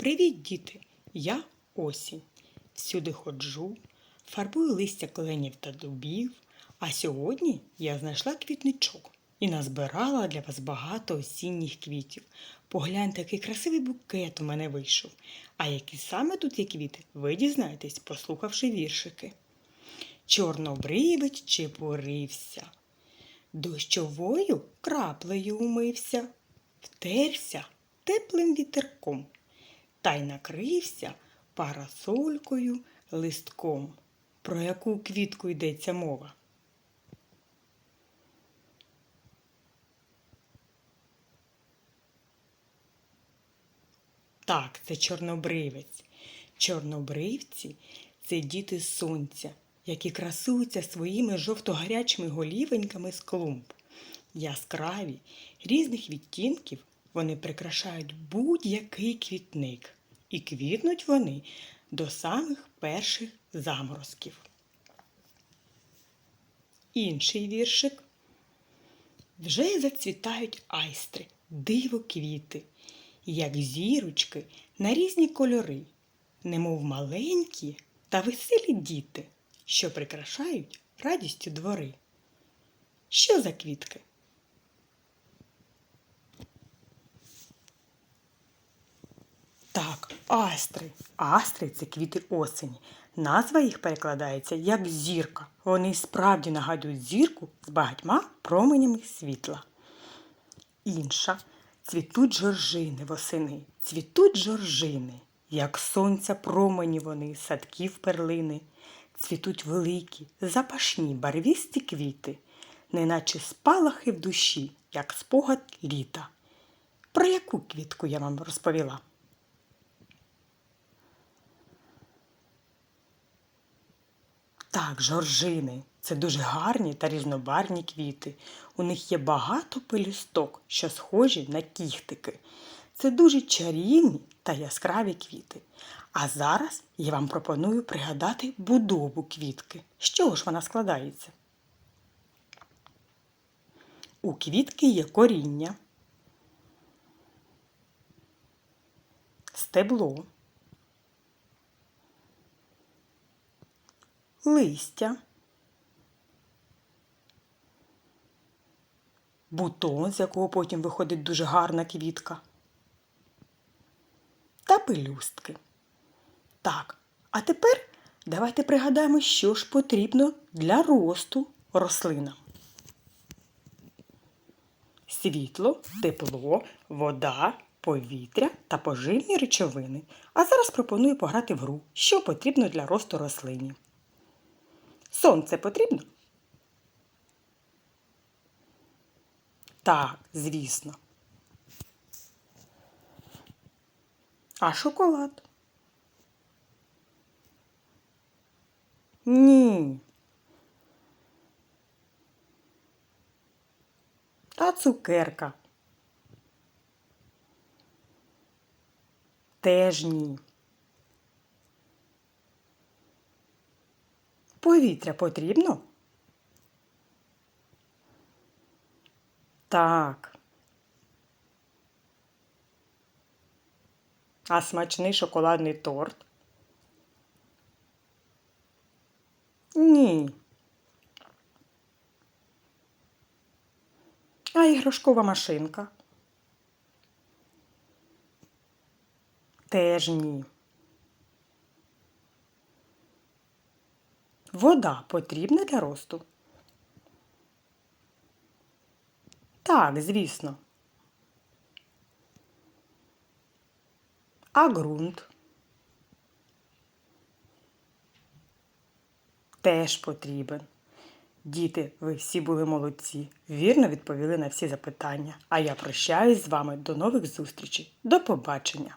Привіт, діти! Я осінь. Всюди ходжу, фарбую листя кленів та дубів. А сьогодні я знайшла квітничок і назбирала для вас багато осінніх квітів. Погляньте, який красивий букет у мене вийшов. А які саме тут є квіти, ви дізнаєтесь, послухавши віршики. Чорнобривець чепурився, дощовою краплею умився, втерся теплим вітерком та й накрився парасолькою листком. Про яку квітку йдеться мова? Так, це чорнобривець. Чорнобривці це діти сонця, які красуються своїми жовто-гарячими голівеньками з клумб. Яскраві, різних відтінків вони прикрашають будь-який квітник. І квітнуть вони до самих перших заморозків. Інший віршик. Вже зацвітають айстри, диво квіти, як зірочки на різні кольори, немов маленькі та веселі діти, що прикрашають радістю двори. Що за квітки? Так, астри. Астри це квіти осені. Назва їх перекладається як зірка. Вони справді нагадують зірку з багатьма променями світла. Інша цвітуть жоржини восени, цвітуть жоржини, як сонця промені вони, садків перлини, цвітуть великі, запашні, барвісті квіти, неначе спалахи в душі, як спогад літа. Про яку квітку я вам розповіла? Так, жоржини це дуже гарні та різнобарвні квіти. У них є багато пелюсток, що схожі на кіхтики. Це дуже чарівні та яскраві квіти. А зараз я вам пропоную пригадати будову квітки. З чого ж вона складається? У квітки є коріння, стебло. Листя, бутон, з якого потім виходить дуже гарна квітка, та пелюстки. Так, а тепер давайте пригадаємо, що ж потрібно для росту рослинам. Світло, тепло, вода, повітря та поживні речовини. А зараз пропоную пограти в гру, що потрібно для росту рослині. Сонце потрібно? Так, звісно. А шоколад? Ні. А цукерка? Теж ні. Повітря потрібно? Так. А смачний шоколадний торт? Ні. А іграшкова машинка? Теж ні. Вода потрібна для росту? Так, звісно. А ґрунт? Теж потрібен. Діти, ви всі були молодці, вірно відповіли на всі запитання. А я прощаюсь з вами до нових зустрічей. До побачення!